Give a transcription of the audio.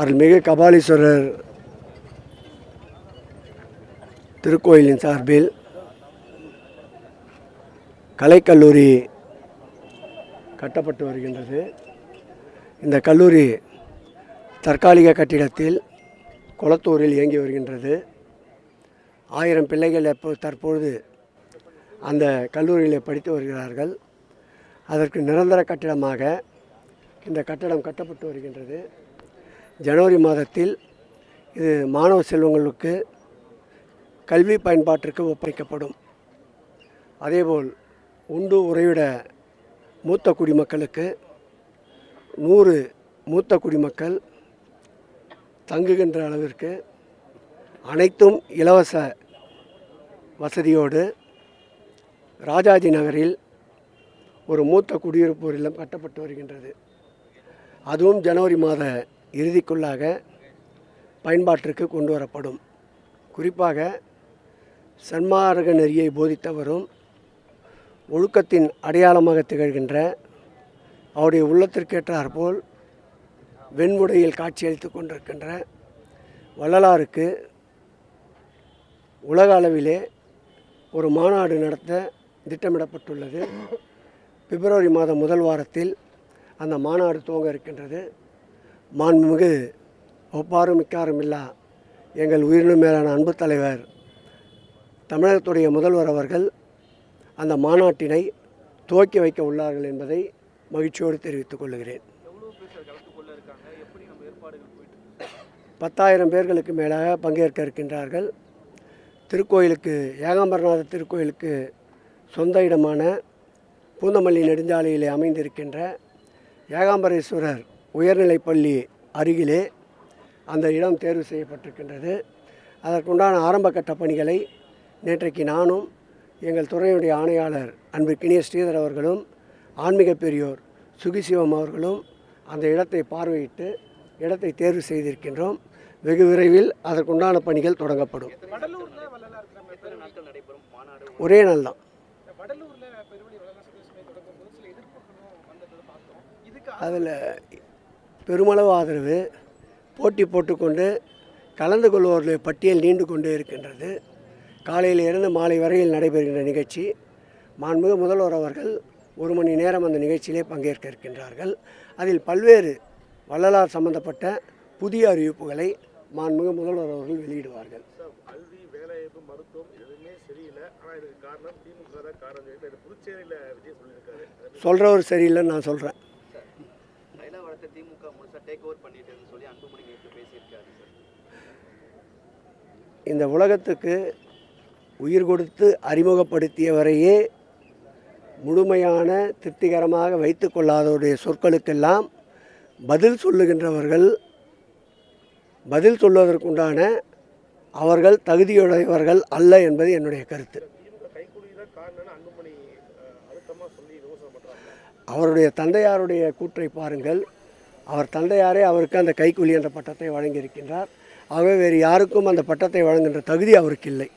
அருள்மிகு கபாலீஸ்வரர் திருக்கோயிலின் சார்பில் கலைக்கல்லூரி கட்டப்பட்டு வருகின்றது. இந்த கல்லூரி தற்காலிக கட்டிடத்தில் குளத்தூரில் இயங்கி வருகின்றது. ஆயிரம் பிள்ளைகள் எப்போ தற்பொழுது அந்த கல்லூரியில் படித்து வருகிறார்கள். அதற்கு நிரந்தர கட்டிடமாக இந்த கட்டடம் கட்டப்பட்டு வருகின்றது. ஜனவரி மாதத்தில் இது மாணவ செல்வங்களுக்கு கல்வி பயன்பாட்டிற்கு ஒப்படைக்கப்படும். அதேபோல் உண்டு உறைவிட மூத்த குடிமக்களுக்கு நூறு மூத்த குடிமக்கள் தங்குகின்ற அளவிற்கு அனைத்தும் இலவச வசதியோடு ராஜாஜி நகரில் ஒரு மூத்த குடியிருப்போர் இல்லம் கட்டப்பட்டு வருகின்றது. அதுவும் ஜனவரி மாத இறுதிக்குள்ளாக பயன்பாட்டிற்கு கொண்டு வரப்படும். குறிப்பாக சன்மார்க்க நெறியை போதித்தவரும் ஒழுக்கத்தின் அடையாளமாக திகழ்கின்ற அவருடைய உள்ளத்திற்கேற்றாற்போல் வெண்முடையில் காட்சியளித்து கொண்டிருக்கின்ற வள்ளலாருக்கு உலக அளவிலே ஒரு மாநாடு நடத்த திட்டமிடப்பட்டுள்ளது. பிப்ரவரி மாதம் முதல் வாரத்தில் அந்த மாநாடு துவங்க இருக்கின்றது. மாண்புமிகு ஒப்பாரும் மிக்காரும் இல்லா எங்கள் உயிரினும் மேலான அன்பு தலைவர் தமிழகத்துடைய முதல்வர் அவர்கள் அந்த மாநாட்டினை துவக்கி வைக்க உள்ளார்கள் என்பதை மகிழ்ச்சியோடு தெரிவித்துக் கொள்கிறேன். பத்தாயிரம் பேர்களுக்கு மேலாக பங்கேற்க இருக்கின்றார்கள். திருக்கோயிலுக்கு ஏகாம்பரநாத திருக்கோயிலுக்கு சொந்த இடமான பூந்தமல்லி நெடுஞ்சாலையிலே அமைந்திருக்கின்ற ஏகாம்பரேஸ்வரர் உயர்நிலைப்பள்ளி அருகிலே அந்த இடம் தேர்வு செய்யப்பட்டிருக்கின்றது. அதற்குண்டான ஆரம்ப கட்ட பணிகளை நேற்றைக்கு நானும் எங்கள் துறையுடைய ஆணையாளர் அன்பிற்கினிய ஸ்ரீதர் அவர்களும் ஆன்மீக பெரியோர் சுகிசிவம் அவர்களும் அந்த இடத்தை பார்வையிட்டு இடத்தை தேர்வு செய்திருக்கின்றோம். வெகு விரைவில் அதற்குண்டான பணிகள் தொடங்கப்படும். ஒரே நாள் தான் அதில் பெருமளவு ஆதரவு போட்டி போட்டுக்கொண்டு கலந்து கொள்வோர்களுடைய பட்டியல் நீண்டு கொண்டே இருக்கின்றது. காலையில் இருந்து மாலை வரையில் நடைபெறுகின்ற நிகழ்ச்சி. மாண்புமிகு முதல்வர் அவர்கள் ஒரு மணி நேரம் அந்த நிகழ்ச்சியிலே பங்கேற்க இருக்கின்றார்கள். அதில் பல்வேறு வள்ளலார் சம்பந்தப்பட்ட புதிய அறிவிப்புகளை மாண்புமிகு முதல்வர் அவர்கள் வெளியிடுவார்கள். சார், கல்வி வேலைவாய்ப்பு மருத்துவம் டேக் ஓவர் பண்ணிட்டேன்னு சொல்லி அன்புமணி நேற்று பேசியிருக்காரு சார். இந்த உலகத்துக்கு உயிர் கொடுத்து அறிமுகப்படுத்தியவரையே முழுமையான திருப்திகரமாக வைத்து கொள்ளாதவருடைய சொற்களுக்கெல்லாம் பதில் சொல்லுகின்றவர்கள் பதில் சொல்வதற்குண்டான அவர்கள் தகுதியுடையவர்கள் அல்ல என்பது என்னுடைய கருத்து. அவருடைய தந்தையாருடைய கூற்றை பாருங்கள். அவர் தந்தையாரே அவருக்கு அந்த கைக்கூலி என்ற பட்டத்தை வழங்கியிருக்கின்றார். ஆகவே வேறு யாருக்கும் அந்த பட்டத்தை வழங்குகின்ற தகுதி அவருக்கு இல்லை